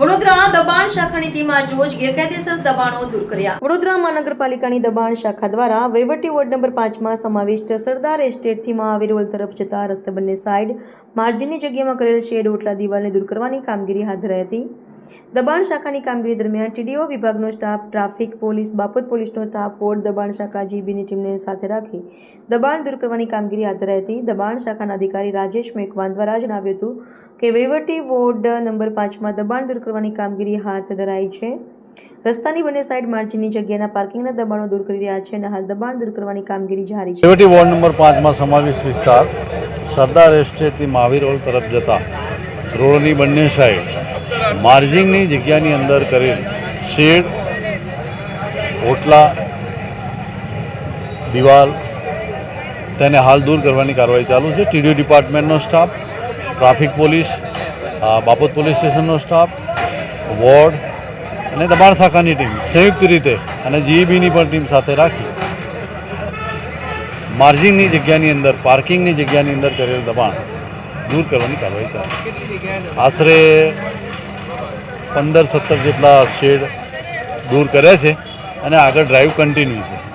વડોદરા દબાણ શાખાની ટીમ આજ રોજ ગેરકાયદેસર દબાણો દૂર કર્યા. વડોદરા મહાનગરપાલિકાની દબાણ શાખા દ્વારા વહીવટી વોર્ડ નંબર પાંચમાં સમાવિષ્ટ સરદાર એસ્ટેટથી મહાવીર હોલ તરફ જતા રસ્તા બંને સાઇડ માર્જિનની જગ્યામાં કરેલ શેડ ઓટલા દિવાલને દૂર કરવાની કામગીરી હાથ ધરાઈ હતી. દબાણ શાખાની કામગીરી દરમિયાન ટીડીઓ વિભાગનો સ્ટાફ, ટ્રાફિક પોલીસ, બાપત પોલીસનો સ્ટાફ, વોર્ડ દબાણ શાખા, જીબીની ટીમને સાથે રાખી દબાણ દૂર કરવાની કામગીરી હાથ ધરાઈ હતી. દબાણ શાખાના અધિકારી રાજેશ મેકવાન દ્વારા જણાવ્યું હતું કે વહીવટી વોર્ડ નંબર પાંચમાં દબાણ દૂર કરવાની કામગીરી હાથ ધરાઈ છે. રસ્તાની બંને સાઈડ માર્જિનની જગ્યાના પાર્કિંગના દબાણો દૂર કરી રહ્યા છે અને હાલ દબાણ દૂર કરવાની કામગીરી જારી છે. વહીવટી વોર્ડ નંબર પાંચમાં સમાવેશ વિસ્તાર સરદાર એસ્ટેટથી મહાવીર રોડ તરફ જતા રોડની બંને સાઈડ માર્જિંગની જગ્યાની અંદર કરેલ શેડ, ઓટલા, દિવાલ, તેને હાલ દૂર કરવાની કાર્યવાહી ચાલુ છે. ટીડીઓ ડિપાર્ટમેન્ટનો સ્ટાફ, ટ્રાફિક પોલીસ બાપોત પોલીસ સ્ટેશનનો સ્ટાફ, વોર્ડ અને દબાણ શાખાની ટીમ સંયુક્ત રીતે અને જીઈબીની પણ ટીમ સાથે રાખી. માર્જિનની જગ્યાની અંદર, પાર્કિંગની જગ્યાની અંદર કરેલ દબાણ દૂર કરવાની કાર્યવાહી ચાલે આશરે પંદર સત્તર જેટલા શેડ દૂર કર્યા છે અને આગળ ડ્રાઈવ કન્ટિન્યુ છે.